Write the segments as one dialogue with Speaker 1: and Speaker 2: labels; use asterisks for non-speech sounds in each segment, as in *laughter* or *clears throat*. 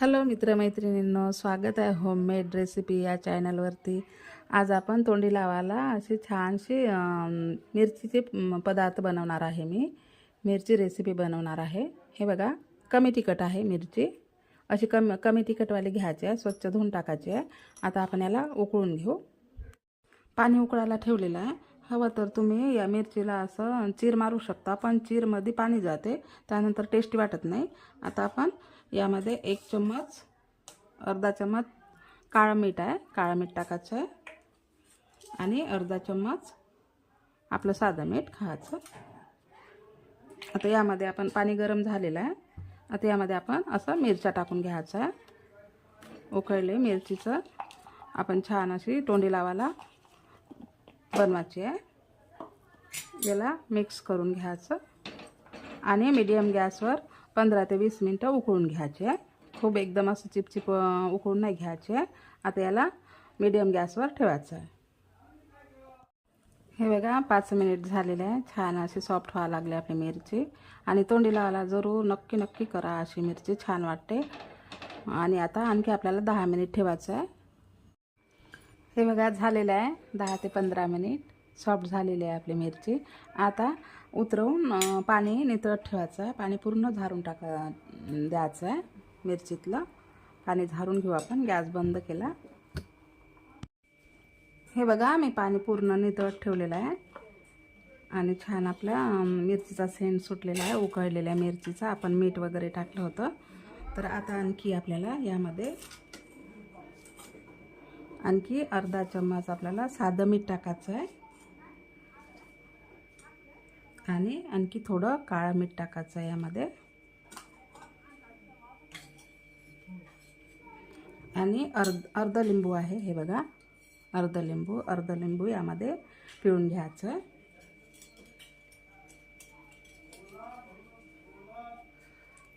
Speaker 1: Hello मित्रमैत्रिणींनो स्वागत आहे homemade recipe या चॅनलवरती आज आपण तोंडी लावायला अशी छानशी मिरचीचे पदार्थ बनवणार आहे मी. मिरची रेसिपी बनवणार आहे. हे बघा कमी तिखट आहे मिरची. अशी कम कमी तिखटवाली घ्यायची आहे स्वच्छ धुवून टाकायची आहे. आता आपण याला उकळून घेऊ. पाणी उकळायला ठेवलेलं आहे. हवं तर तुम्ही या मिरचीला असं चीर मारू शकता पण चीरमध्ये पाणी जाते त्यानंतर टेस्टी वाटत नाही. आता आपण यामध्ये एक चम्मच अर्धा चम्मच काळं मीठ आहे. काळं मीठ टाकायचं आहे. आणि अर्धा चम्मच आपलं साधं मीठ खायचं. आता यामध्ये आपण पाणी गरम झालेलं आहे. आता यामध्ये आपण असं मिरच्या टाकून घ्यायचं आहे. उकळले मिरचीचं. आपण छान अशी तोंडी लावायला बनवायची आहे. याला मिक्स करून घ्यायचं. आणि मीडियम गॅसवर पंधरा ते वीस मिनटं उकळून घ्यायचे. आहे खूप एकदम असं चिपचिप उकळून नाही घ्यायचे. आहे आता याला मीडियम गॅसवर ठेवायचं आहे. हे बघा पाच मिनिट झालेले आहे. छान अशी सॉफ्ट व्हायला लागली आपली मिरची. आणि तोंडी लावायला जरूर नक्की नक्की करा अशी मिरची छान वाटते. आणि आता आणखी आपल्याला दहा मिनिट ठेवायचं आहे. हे बघा झालेलं आहे. दहा ते पंधरा मिनिट. सॉफ्ट झालेली आहे आपली मिरची. आता उतरवून पाणी नितळत ठेवायचं आहे. पाणी पूर्ण झारून टाका द्यायचं आहे मिरचीतलं. पाणी झारून घेऊ आपण. गॅस बंद केला. हे बघा मी पाणी पूर्ण नितळत ठेवलेलं आहे. आणि छान आपल्या मिरचीचा सेंट सुटलेला आहे. उकळलेल्या मिरचीचा आपण मीठ वगैरे टाकलं होतं. तर आता आणखी आपल्याला यामध्ये आणखी अर्धा चम्मच आपल्याला साधं मीठ टाकायचं आहे. आणि आणखी थोडं काळं मीठ टाकायचं आहे यामध्ये. आणि अर्ध अर्ध लिंबू आहे हे बघा. अर्ध लिंबू अर्ध लिंबू यामध्ये पिळून घ्यायचं. आहे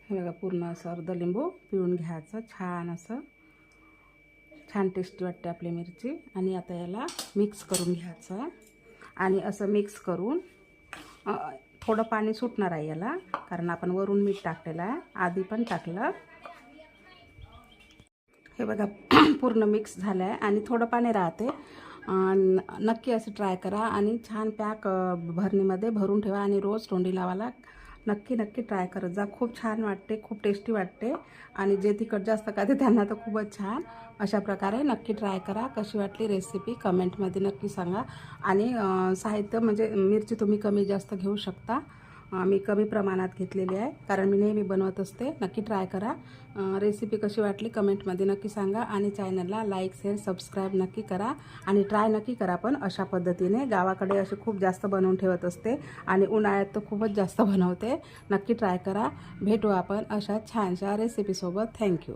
Speaker 1: हे बघा पूर्ण असं अर्ध लिंबू पिळून घ्यायचं छान असं. छान टेस्टी वाटते आपली मिरची. आणि आता याला मिक्स करून घ्यायचं. आणि असं मिक्स करून थोडं पाणी सुटणार आहे याला कारण आपण वरून मीठ टाकलेलं आहे. आधी पण टाकलं. हे बघा *clears throat* पूर्ण मिक्स झालं आहे आणि थोडं पाणी राहते. नक्की असं ट्राय करा. आणि छान पॅक भरणीमध्ये भरून ठेवा. आणि रोज तोंडी लावायला नक्की नक्की ट्राय करत जा खूप छान वाटते खूप टेस्टी वाटते. आणि जे तिखट जास्त खाते त्यांना तर खूपच छान. अशा प्रकारे नक्की ट्राय करा. कशी वाटली रेसिपी कमेंटमध्ये नक्की सांगा. आणि साहित्य म्हणजे मिरची तुम्ही कमी जास्त घेऊ शकता. मी कमी प्रमाणात घेतलेली आहे. कारण मी नेहमी बनवत असते. नक्की ट्राय करा. रेसिपी कशी वाटली कमेंटमध्ये नक्की सांगा. आणि चॅनलला लाईक शेअर सबस्क्राईब नक्की करा. आणि ट्राय नक्की करा पण अशा पद्धतीने. गावाकडे असे खूप जास्त बनवून ठेवत असते. आणि उन्हाळ्यात तर खूपच जास्त बनवते. नक्की ट्राय करा. भेटू आपण अशा छानशा रेसिपीसोबत थँक्यू